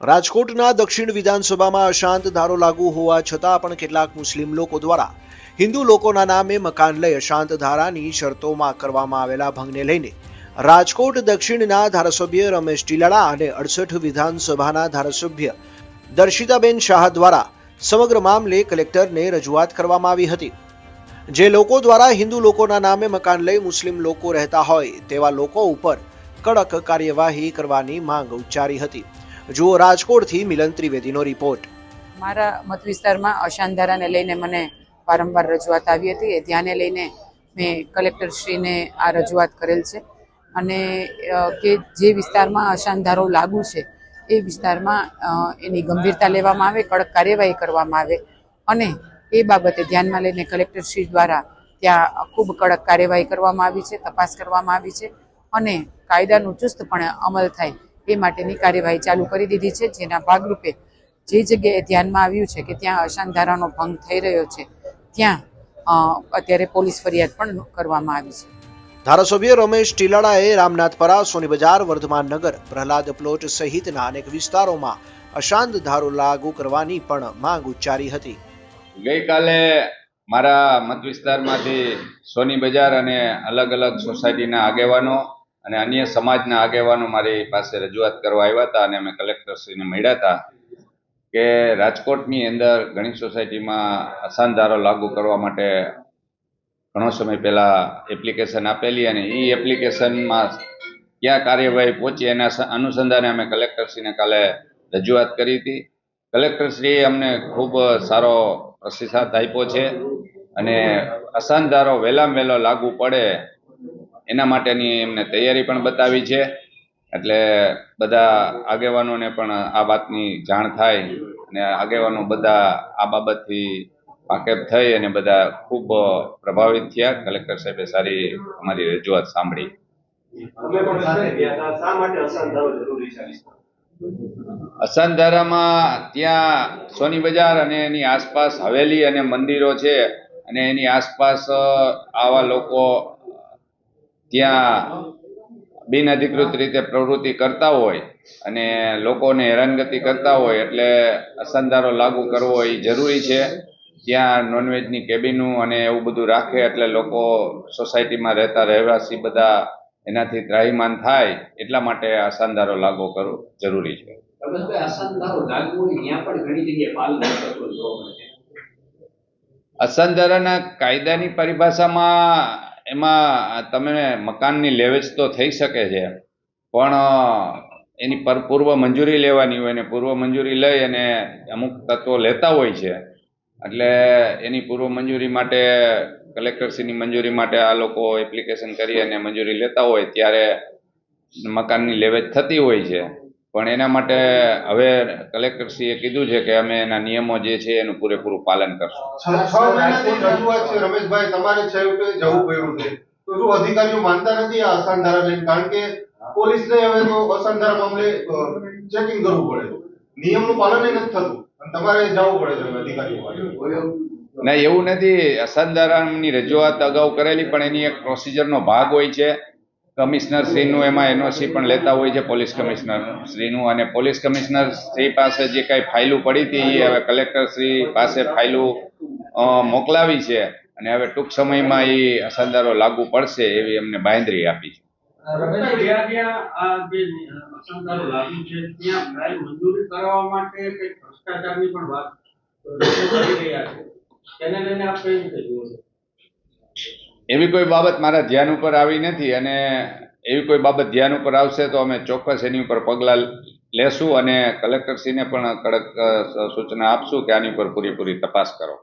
રાજકોટના દક્ષિણ વિધાનસભામાં અશાંત ધારો લાગુ હોવા છતાં પણ કેટલાક મુસ્લિમ લોકો દ્વારા હિન્દુ લોકોના નામે મકાન લઈ અશાંત ધારાની શરતોમાં કરવામાં આવેલા ભંગને લઈને રાજકોટ દક્ષિણના ધારાસભ્ય રમેશ ટીલાળા અને અડસઠ વિધાનસભાના ધારાસભ્ય દર્શિતાબેન શાહ દ્વારા સમગ્ર મામલે કલેક્ટરને રજૂઆત કરવામાં આવી હતી. જે લોકો દ્વારા હિન્દુ લોકોના નામે મકાન લઈ મુસ્લિમ લોકો રહેતા હોય તેવા લોકો ઉપર કડક કાર્યવાહી કરવાની માંગ ઉચ્ચારી હતી. જુઓ રાજકોટથી મિલન ત્રિવેદીનો રિપોર્ટ મારા મત વિસ્તારમાં અશાંધારાને લઈને મને વારંવાર રજૂઆત આવી હતી. એ ધ્યાને લઈને મેં કલેક્ટરશ્રીને આ રજૂઆત કરેલ છે. અને કે જે વિસ્તારમાં અશાંધારો લાગુ છે, એ વિસ્તારમાં એની ગંભીરતા લેવામાં આવે, કડક કાર્યવાહી કરવામાં આવે. અને એ બાબતે ધ્યાનમાં લઈને કલેક્ટરશ્રી દ્વારા ત્યાં ખૂબ કડક કાર્યવાહી કરવામાં આવી છે, તપાસ કરવામાં આવી છે. અને કાયદાનું ચુસ્તપણે અમલ થાય એ માટેની કાર્યવાહી ચાલુ કરી દીધી છે જેના ભાગરૂપે જે જગ્યાએ ધ્યાનમાં આવ્યું છે કે ત્યાં અશાંત ધારાનો ભંગ થઈ રહ્યો છે ત્યાં અત્યારે પોલીસ ફરિયાદ પણ કરવામાં આવી છે. ધારાસભ્ય રમેશ ટીલાળાએ રામનાથપરા સોની બજાર વર્ધમાન નગર પ્રહલાદ પ્લોટ સહિતના અનેક વિસ્તારોમાં અશાંત ધારો લાગુ કરવાની પણ માંગ ઉચ્ચારી હતી. ગઈકાલે મારા મત વિસ્તારમાંથી સોની બજાર અને અલગ અલગ સોસાયટીના આગેવાનો અને અન્ય સમાજના આગેવાનો મારી પાસે રજૂઆત કરવા આવ્યા હતા અને અમે કલેક્ટરશ્રીને મળ્યા હતા કે રાજકોટની અંદર ઘણી સોસાયટીમાં અસાનધારો લાગુ કરવા માટે ઘણો સમય પહેલા એપ્લિકેશન આપેલી અને એ એપ્લિકેશનમાં ક્યાં કાર્યવાહી પહોંચી એના અનુસંધાને અમે કલેક્ટરશ્રીને કાલે રજૂઆત કરી હતી. કલેક્ટરશ્રીએ અમને ખૂબ સારો પ્રતિસાદ આપ્યો છે અને અસાનધારો વહેલામાં વહેલો લાગુ પડે એના માટેની એમને તૈયારી પણ બતાવી છે. એટલે બધા આગેવાનોને પણ આ વાતની જાણ થાય અને આગેવાનો બધા આ બાબતથી વાકેફ થઈ અને બધા ખૂબ પ્રભાવિત થયા. કલેક્ટર સાહેબે સારી અમારી રજૂઆત સાંભળી. અસાનધારામાં ત્યાં સોની બજાર અને એની આસપાસ હવેલી અને મંદિરો છે અને એની આસપાસ આવા લોકો ત્યાં બિનઅધિકૃત રીતે પ્રવૃત્તિ કરતા હોય અને લોકોને હેરાનગતિ કરતા હોય એટલે અસંધારો લાગુ કરવો એ જરૂરી છે. ત્યાં નોનવેજની કેબિનું અને એવું બધું રાખે એટલે લોકો સોસાયટીમાં રહેતા રહેવાસી બધા એનાથી ત્રાહીમાન થાય એટલા માટે અસાનધારો લાગુ કરવો જરૂરી છે. અસાનધારાના કાયદાની પરિભાષામાં એમાં તમે મકાનની લેવેચ તો થઈ શકે છે, પણ એની પર, પૂર્વ મંજૂરી લેવાની હોય ને, પૂર્વ મંજૂરી લઈ અને અમુક તત્વો લેતા હોય છે. એટલે એની પૂર્વ મંજૂરી માટે કલેક્ટરશ્રીની મંજૂરી માટે આ લોકો એપ્લિકેશન કરી અને મંજૂરી લેતા હોય, ત્યારે મકાનની લેવેચ થતી હોય છે. પણ એના માટે હવે કલેક્ટરશ્રીએ કીધું છે કે અમે એના નિયમો જે છે એનું પૂરેપૂરું પાલન કરશું. છ છ મહિનાથી રજૂઆત છે? રમેશભાઈ તમારે છેવટે જવું પડ્યું છે. તો શું અધિકારીઓ માનતા નથી આ અસાનધારા લઈને? કારણ કે પોલીસને હવે તો અસાનધારા મામલે ચેકિંગ કરવું પડે. નિયમનું પાલન નથી થતું. અને તમારે જવું પડે છે અધિકારીઓ ના એવું નથી. અસાનધારાની રજૂઆત અગાઉ કરેલી પણ એની એક પ્રોસિજરનો ભાગ હોય છે. કમિશનર શ્રીનું એમાં એનઓસી પણ લેતા હોય છે પોલીસ કમિશનર. શ્રીનું અને પોલીસ કમિશનર શ્રી પાસે જે કાંઈ ફાઇલું પડી હતી, એ હવે કલેક્ટર શ્રી પાસે ફાઇલો મોકલાવી છે અને હવે ટૂંક સમયમાં એ અસરદારો લાગુ પડશે એવી એમને બાંધરી આપી છે. ભ્રષ્ટાચારની પણ વાત તેને એવી કોઈ બાબત મારા ધ્યાન ઉપર આવી નથી અને એવી કોઈ બાબત ધ્યાન ઉપર આવશે તો અમે ચોક્કસ એની ઉપર પગલાં લેશું અને કલેક્ટરશ્રીને પણ કડક સૂચના આપશું કે આની ઉપર પૂરેપૂરી તપાસ કરો.